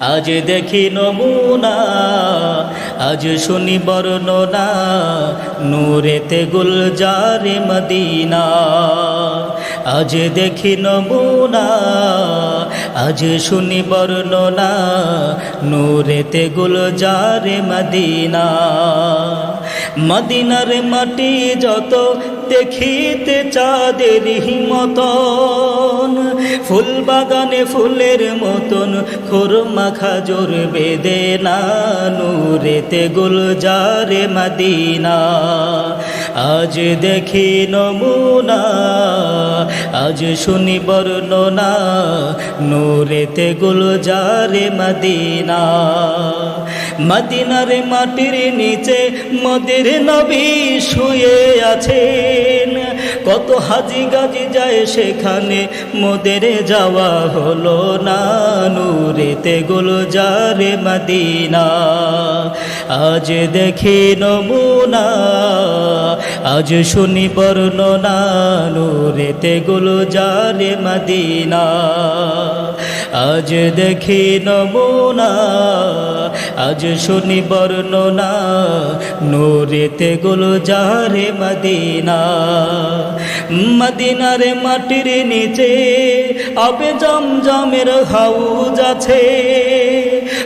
আজ দেখি নমুনা, আজ শুনি বর্ণনা, নূরেতে গুলজারে মদিনা। আজ দেখি নমুনা, আজ শুনি বর্ণনা, নূরেতে গুলজারে মদিনা। মদিনার মাটি যত দেখিতে চাঁদের মতন ফুল বাগানে ফুলের মতন খোরমা খাজুর বেদে না নূরেতে গুলজারে মদিনা। আজ দেখি নমুনা, আজ শুনি বর্ণনা, নূরেতে গুলজারে মদিনা। মদিনার মাটির নিচে মদের নবী শুয়ে আছেন। কত হাজি গাজি যায় সেখানে, মোদের যাওয়া হলো না নূরেতে গুলজারে মদিনা। আজ দেখি নমুনা, আজ শুনি বর্ণনা, নূরেতে গুলজারে মদিনা। আজ দেখি নমুনা আজ শুনি বর্ণনা, নূরেতে গুলজারে মদিনা। মদিনারে মাটির নিচে আবে জমজমের হাউজ আছে।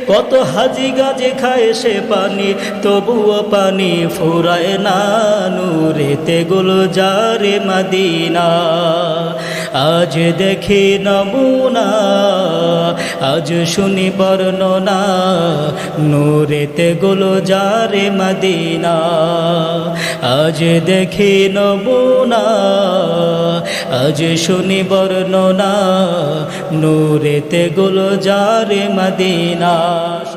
কত হাজি গাজে খায় সে পানি, তবুও পানি ফুরায় না নূরেতে গুলজারে মদিনা। আজ দেখি নমুনা আজ শুনি বর্ণনা, নূরেতে গুলজারে মদিনা। আজ দেখি নমুনা, আজ শুনি বর্ণনা, নূরেতে গুলজারে মদিনা।